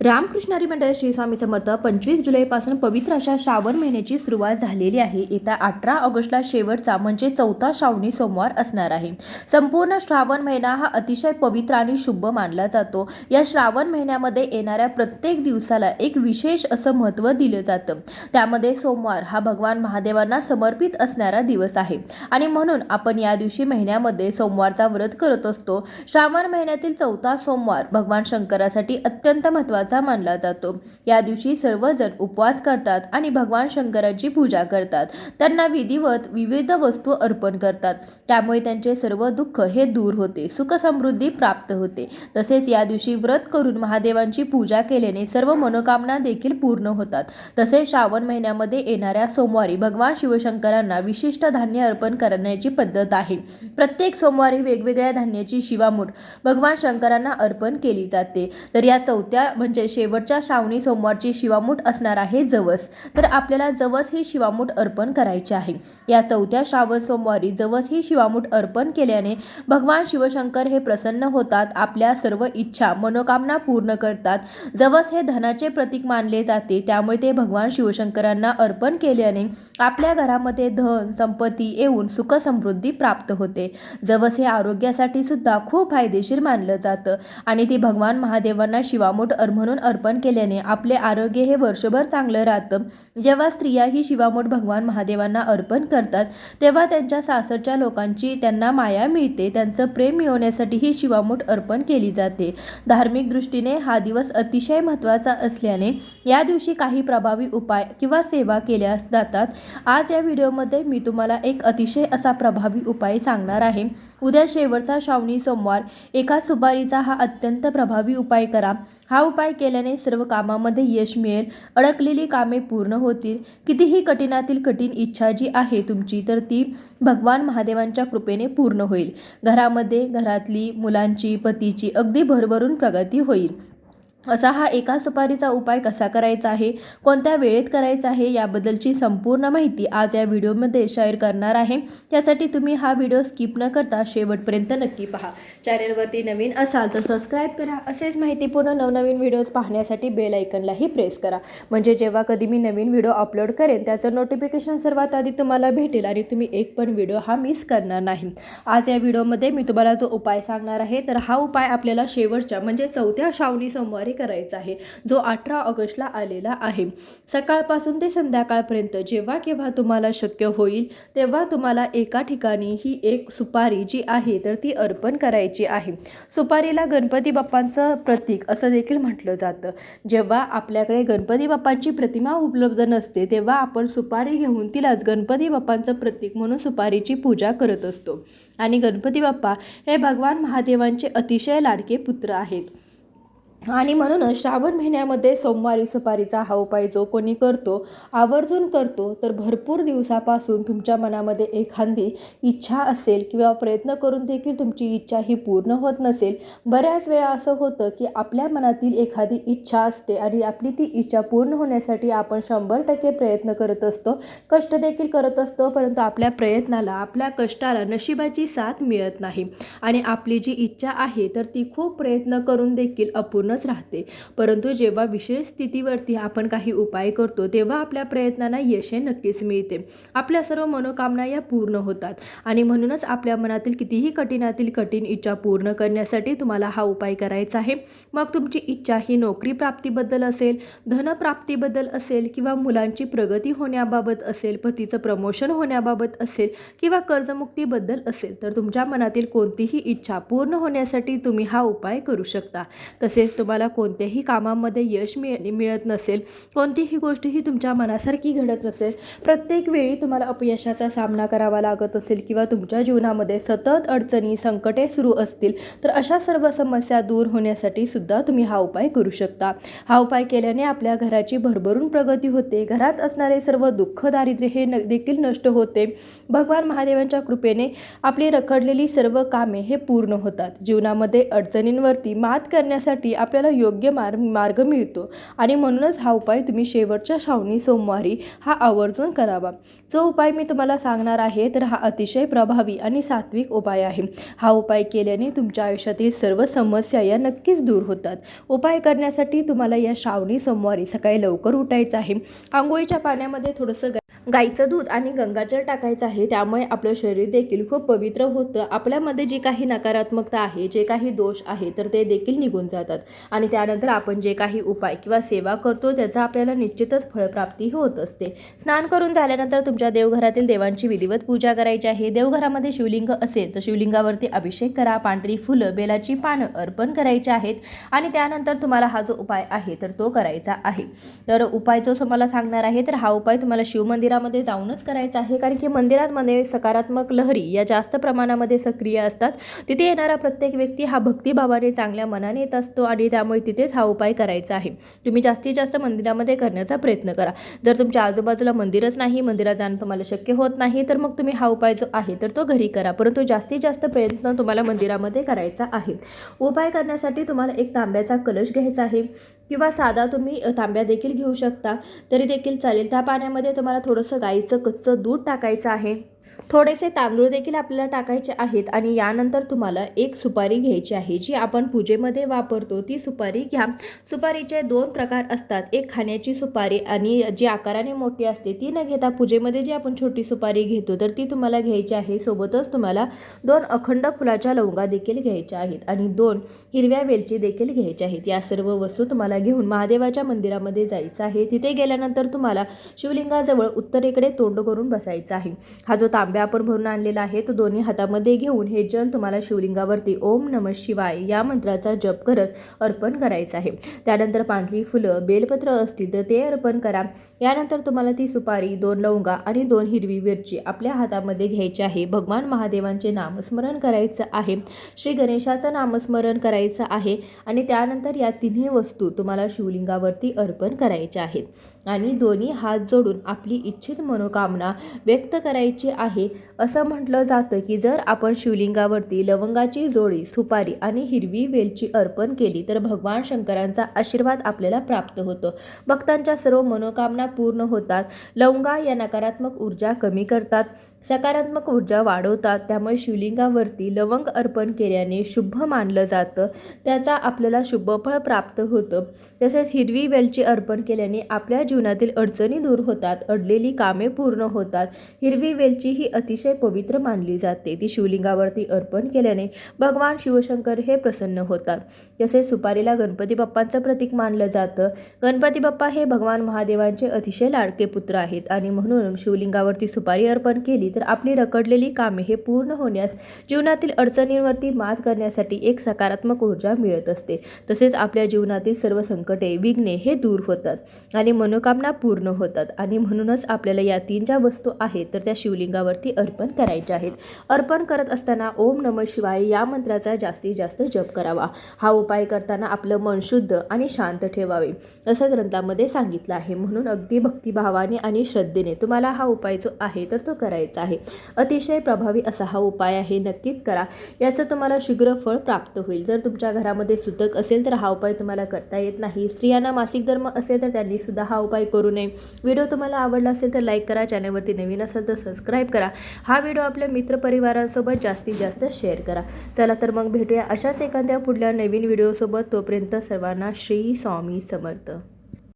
रामकृष्णारी मंडळ श्री स्वामी समर्थ पंचवीस जुलैपासून पवित्र अशा श्रावण महिन्याची सुरुवात झालेली आहे. येत्या अठरा ऑगस्टला शेवटचा म्हणजे चौथा श्रावणी सोमवार असणार आहे. संपूर्ण श्रावण महिना हा अतिशय पवित्र आणि शुभ मानला जातो. या श्रावण महिन्यामध्ये येणाऱ्या प्रत्येक दिवसाला एक विशेष असं महत्त्व दिलं जातं. त्यामध्ये सोमवार हा भगवान महादेवांना समर्पित असणारा दिवस आहे. आणि म्हणून आपण या दिवशी महिन्यामध्ये सोमवारचा व्रत करत असतो. श्रावण महिन्यातील चौथा सोमवार भगवान शंकरासाठी अत्यंत महत्त्वाचा मानला जातो. या दिवशी सर्वजण उपवास करतात आणि भगवान शंकराची पूजा करतात. त्यांना विधिवत विविध वस्तू अर्पण करतात. त्यामुळे त्यांचे सर्व दुःख हे दूर होते. सुख समृद्धी प्राप्त होते. तसेच या दिवशी व्रत करून महादेवांची पूजा केल्याने सर्व मनोकामना देखील पूर्ण होतात. तसेच श्रावण महिन्यामध्ये येणाऱ्या सोमवारी भगवान शिवशंकरांना विशिष्ट धान्य अर्पण करण्याची पद्धत आहे. प्रत्येक सोमवारी वेगवेगळ्या धान्याची शिवामूठ भगवान शंकरांना अर्पण केली जाते. तर या चौथ्या म्हणजे म्हणजे शेवटच्या श्रावणी सोमवारची शिवामूठ असणार आहे जवस. तर आपल्याला जवस ही शिवामूठ अर्पण करायची आहे. या चौथ्या श्रावण सोमवारी जवस ही शिवामूठ अर्पण केल्याने भगवान शिवशंकर हे प्रसन्न होतात आपल्या सर्व इच्छा मनोकामना पूर्ण करतात. जवस हे धनाचे प्रतीक मानले जाते त्यामुळे ते भगवान शिवशंकरांना अर्पण केल्याने आपल्या घरामध्ये धन संपत्ती येऊन सुख समृद्धी प्राप्त होते. जवस हे आरोग्यासाठी सुद्धा खूप फायदेशीर मानलं जातं आणि ती भगवान महादेवांना शिवामूठ अर्म म्हणून अर्पण केल्याने आपले आरोग्य हे वर्षभर चांगलं राहतं. जेव्हा स्त्रिया ही शिवामोठ भगवान महादेवांना अर्पण करतात तेव्हा त्यांच्या सासरच्या लोकांची त्यांना माया मिळते. त्यांचं प्रेम मिळवण्यासाठी ही शिवामोठ अर्पण केली जाते. धार्मिक दृष्टीने हा दिवस अतिशय महत्त्वाचा असल्याने या दिवशी काही प्रभावी उपाय किंवा सेवा केल्या जातात. आज या व्हिडिओमध्ये मी तुम्हाला एक अतिशय असा प्रभावी उपाय सांगणार आहे. उद्या शेवटचा श्रावणी सोमवार. एका सुपारीचा हा अत्यंत प्रभावी उपाय करा. हा उपाय केल्याने सर्व कामामध्ये यश मिळेल. अडकलेली कामे पूर्ण होतील. कितीही कठीणातील कठीण इच्छा जी आहे तुमची तर ती भगवान महादेवांच्या कृपेने पूर्ण होईल. घरामध्ये घरातली मुलांची पतीची अगदी भरभरून प्रगती होईल. असा हा एका सुपारीचा उपाय कसा करायचा आहे? कोणत्या वेळेत करायचा आहे? याबद्दलची संपूर्ण माहिती आज या व्हिडिओमध्ये शेअर करणार आहे. त्यासाठी तुम्ही हा व्हिडिओ स्किप न करता शेवटपर्यंत नक्की पहा. चॅनलवरती नवीन असाल तर सबस्क्राईब करा. असेच माहितीपूर्ण नवनवीन व्हिडिओज पाहण्यासाठी बेल ऐकनलाही प्रेस करा. म्हणजे जेव्हा कधी मी नवीन व्हिडिओ अपलोड करेन त्याचं नोटिफिकेशन सर्वात आधी तुम्हाला भेटेल आणि तुम्ही एक पण व्हिडिओ हा मिस करणार नाही. आज या व्हिडिओमध्ये मी तुम्हाला जो उपाय सांगणार आहे तर हा उपाय आपल्याला शेवटच्या म्हणजे चौथ्या श्रावणी सोमवारी करायचा आहे. जो अठरा ऑगस्टला आलेला आहे. सकाळपासून ते संध्याकाळपर्यंत जेव्हा केव्हा तुम्हाला शक्य होईल तेव्हा तुम्हाला एका ठिकाणी ही एक सुपारी जी आहे तर ती अर्पण करायची आहे. सुपारीला गणपती बाप्पांचं प्रतीक असं देखील म्हटलं जातं. जेव्हा आपल्याकडे गणपती बाप्पांची प्रतिमा उपलब्ध नसते तेव्हा आपण सुपारी घेऊन तिलाच गणपती बाप्पांचं प्रतीक म्हणून सुपारीची पूजा करत असतो. आणि गणपती बाप्पा हे भगवान महादेवांचे अतिशय लाडके पुत्र आहेत. आणि म्हणूनच श्रावण महिन्यामध्ये सोमवारी सुपारीचा हा उपाय जो कोणी करतो आवर्जून करतो तर भरपूर दिवसापासून तुमच्या मनामध्ये एखादी इच्छा असेल किंवा प्रयत्न करून देखील तुमची इच्छा ही पूर्ण होत नसेल बऱ्याच वेळा असं होतं की आपल्या मनातील एखादी इच्छा असते आणि आपली ती इच्छा पूर्ण होण्यासाठी आपण शंभर टक्के प्रयत्न करत असतो कष्ट देखील करत असतो परंतु आपल्या प्रयत्नाला आपल्या कष्टाला नशिबाची साथ मिळत नाही. आणि आपली जी इच्छा आहे तर ती खूप प्रयत्न करून देखील अपूर्ण पूर्णच राहते. परंतु जेव्हा विशेष स्थितीवरती आपण काही उपाय करतो तेव्हा आपल्या प्रयत्नांना यश हे नक्कीच मिळते. आपल्या सर्व मनोकामना या पूर्ण होतात. आणि म्हणूनच आपल्या मनातील कितीही कठीणातील कठीण इच्छा पूर्ण करण्यासाठी तुम्हाला हा उपाय करायचा आहे. मग तुमची इच्छा ही नोकरी प्राप्तीबद्दल असेल धनप्राप्तीबद्दल असेल किंवा मुलांची प्रगती होण्याबाबत असेल पतीचं प्रमोशन होण्याबाबत असेल किंवा कर्जमुक्तीबद्दल असेल तर तुमच्या मनातील कोणतीही इच्छा पूर्ण होण्यासाठी तुम्ही हा उपाय करू शकता. तसेच तुम्हाला कोणत्याही कामामध्ये यश मिळ मिळत नसेल कोणतीही गोष्ट ही तुमच्या मनासारखी घडत नसेल प्रत्येक वेळी तुम्हाला अपयशाचा सामना करावा लागत असेल किंवा तुमच्या जीवनामध्ये सतत अडचणी संकटे सुरू असतील तर अशा सर्व समस्या दूर होण्यासाठी सुद्धा तुम्ही हा उपाय करू शकता. हा उपाय केल्याने आपल्या घराची भरभरून प्रगती होते घरात असणारे सर्व दुःख दारिद्र्य हे न देखील नष्ट होते. भगवान महादेवांच्या कृपेने आपली रखडलेली सर्व कामे हे पूर्ण होतात. जीवनामध्ये अडचणींवरती मात करण्यासाठी आपल्या आपल्याला योग्य मार्ग मार्ग मिळतो. आणि म्हणूनच हा उपाय तुम्ही शेवटच्या श्रावणी सोमवारी हा आवर्जून करावा. जो उपाय मी तुम्हाला सांगणार आहे तर हा अतिशय प्रभावी आणि सात्विक उपाय आहे. हा उपाय केल्याने तुमच्या आयुष्यातील सर्व समस्या या नक्कीच दूर होतात. उपाय करण्यासाठी तुम्हाला या श्रावणी सोमवारी सकाळी लवकर उठायचं आहे. आंघोळीच्या पाण्यामध्ये थोडंसं गाईचं दूध आणि गंगाजल टाकायचं आहे त्यामुळे आपलं शरीर देखील खूप पवित्र होतं. आपल्यामध्ये जी काही नकारात्मकता आहे जे काही दोष आहे तर ते देखील निघून जातात. आणि त्यानंतर आपण जे काही उपाय किंवा सेवा करतो त्याचा आपल्याला निश्चितच फळप्राप्ती होत असते. स्नान करून झाल्यानंतर तुमच्या देवघरातील देवांची विधिवत पूजा करायची आहे. देवघरामध्ये शिवलिंग असेल तर शिवलिंगावरती अभिषेक करा. पांढरी फुलं बेलाची पानं अर्पण करायची आहेत. आणि त्यानंतर तुम्हाला हा जो उपाय आहे तर तो करायचा आहे. तर उपाय जो तुम्हाला सांगणार आहे तर हा उपाय तुम्हाला मंदिरामध्ये जाऊनच करायचं आहे. कारण की मंदिरांमध्ये सकारात्मक लहरी या जास्त प्रमाणामध्ये सक्रिय असतात. तिथे येणारा प्रत्येक व्यक्ती हा भक्तिभावाने चांगल्या मनाने येत असतो आणि त्यामुळे तिथेच हा उपाय करायचा आहे. तुम्ही जास्तीत जास्त मंदिरामध्ये करण्याचा प्रयत्न करा. जर तुमच्या आजूबाजूला मंदिरच नाही मंदिरात जाणं तुम्हाला शक्य होत नाही तर मग तुम्ही हा उपाय जो आहे तर तो घरी करा. परंतु जास्तीत जास्त प्रयत्न तुम्हाला मंदिरामध्ये करायचा आहे. उपाय करण्यासाठी तुम्हाला एक तांब्याचा कलश घ्यायचा आहे. किंवा साधा तुम्ही तांब्या देखील घेऊ शकता. तरी देखील चालेल. त्या पाण्यामध्ये तुम्हाला थोडंसं गाईचं कच्चं दूध टाकायचं आहे. थोडेसे तांदूळ देखील आपल्याला टाकायचे आहेत आणि यानंतर तुम्हाला एक सुपारी घ्यायची आहे जी आपण पूजेमध्ये वापरतो. ती सुपारी घ्या. सुपारीचे दोन प्रकार असतात. एक खाण्याची सुपारी आणि जी आकाराने मोठी असते ती न घेता पूजेमध्ये जी आपण छोटी सुपारी घेतो तर ती तुम्हाला घ्यायची आहे. सोबतच तुम्हाला दोन अखंड फुलाच्या लवंगा देखील घ्यायच्या आहेत आणि दोन हिरव्या वेलची देखील घ्यायच्या आहेत. या सर्व वस्तू तुम्हाला घेऊन महादेवाच्या मंदिरामध्ये जायचं आहे. तिथे गेल्यानंतर तुम्हाला शिवलिंगाजवळ उत्तरेकडे तोंड करून बसायचं आहे. हा जो तांब्या आपण भरून आणलेला आहे. तो दोन्ही हातामध्ये घेऊन हे जल तुम्हाला शिवलिंगावरती ओम नम शिवाय या मंत्राचा जप करत अर्पण करायचं आहे. त्यानंतर पांढरी फुलं बेलपत्र असतील तर ते अर्पण करा. यानंतर तुम्हाला ती सुपारी दोन लवंगा आणि दोन हिरवी मिरची आपल्या हातामध्ये घ्यायची आहे. भगवान महादेवांचे नामस्मरण करायचं आहे. श्री गणेशाचं नामस्मरण करायचं आहे आणि त्यानंतर या तिन्ही वस्तू तुम्हाला शिवलिंगावरती अर्पण करायच्या आहेत. आणि दोन्ही हात जोडून आपली इच्छित मनोकामना व्यक्त करायची आहे. असं म्हटलं जातं की जर आपण शिवलिंगावरती लवंगाची जोडी सुपारी आणि हिरवी वेलची अर्पण केली तर भगवान शंकरांचा आशीर्वाद आपल्याला प्राप्त होतो. भक्तांच्या सर्व मनोकामना पूर्ण होतात. लवंगा या नकारात्मक ऊर्जा कमी करतात. सकारात्मक ऊर्जा वाढवतात. त्यामुळे शिवलिंगावरती लवंग अर्पण केल्याने शुभ मानलं जातं. त्याचा आपल्याला शुभफळ प्राप्त होतं. तसेच हिरवी वेलची अर्पण केल्याने आपल्या जीवनातील अडचणी दूर होतात. अडलेली कामे पूर्ण होतात. हिरवी वेलची ही ही अतिशय पवित्र मानली जाते. ती शिवलिंगावरती अर्पण केल्याने भगवान शिवशंकर हे प्रसन्न होतात. तसेच सुपारीला गणपती बाप्पांचं प्रतीक मानलं जातं. गणपती बाप्पा हे भगवान महादेवांचे अतिशय लाडके पुत्र आहेत आणि म्हणून शिवलिंगावरती सुपारी अर्पण केली तर आपली रकडलेली कामे हे पूर्ण होण्यास जीवनातील अडचणींवरती मात करण्यासाठी एक सकारात्मक ऊर्जा मिळत असते. तसेच आपल्या जीवनातील सर्व संकटे विघ्ने हे दूर होतात आणि मनोकामना पूर्ण होतात आणि म्हणूनच आपल्याला या तीन ज्या वस्तू आहेत तर त्या शिवलिंगावर देवावरती अर्पण करायचे आहेत. अर्पण करत असताना ओम नम शिवाय या मंत्राचा जास्तीत जास्त जप करावा. हा उपाय करताना आपलं मन शुद्ध आणि शांत ठेवावे. असं ग्रंथामध्ये सांगितलं आहे. म्हणून अगदी भक्तिभावाने आणि श्रद्धेने तुम्हाला हा उपाय जो आहे तर तो करायचा आहे. अतिशय प्रभावी असा हा उपाय आहे नक्कीच करा. याचं तुम्हाला शीघ्र फळ प्राप्त होईल. जर तुमच्या घरामध्ये सुतक असेल तर हा उपाय तुम्हाला करता येत नाही. स्त्रियांना मासिक धर्म असेल तर त्यांनी सुद्धा हा उपाय करू नये. व्हिडिओ तुम्हाला आवडला असेल तर लाईक करा. चॅनलवरती नवीन असेल तर सबस्क्राईब करा. हा व्हिडिओ आपल्या मित्रपरिवारांसोबत जास्तीत जास्त शेअर करा. चला तर मग भेटूया अशाच एखाद्या पुढल्या नवीन व्हिडिओसोबत. तोपर्यंत सर्वांना श्री स्वामी समर्थ.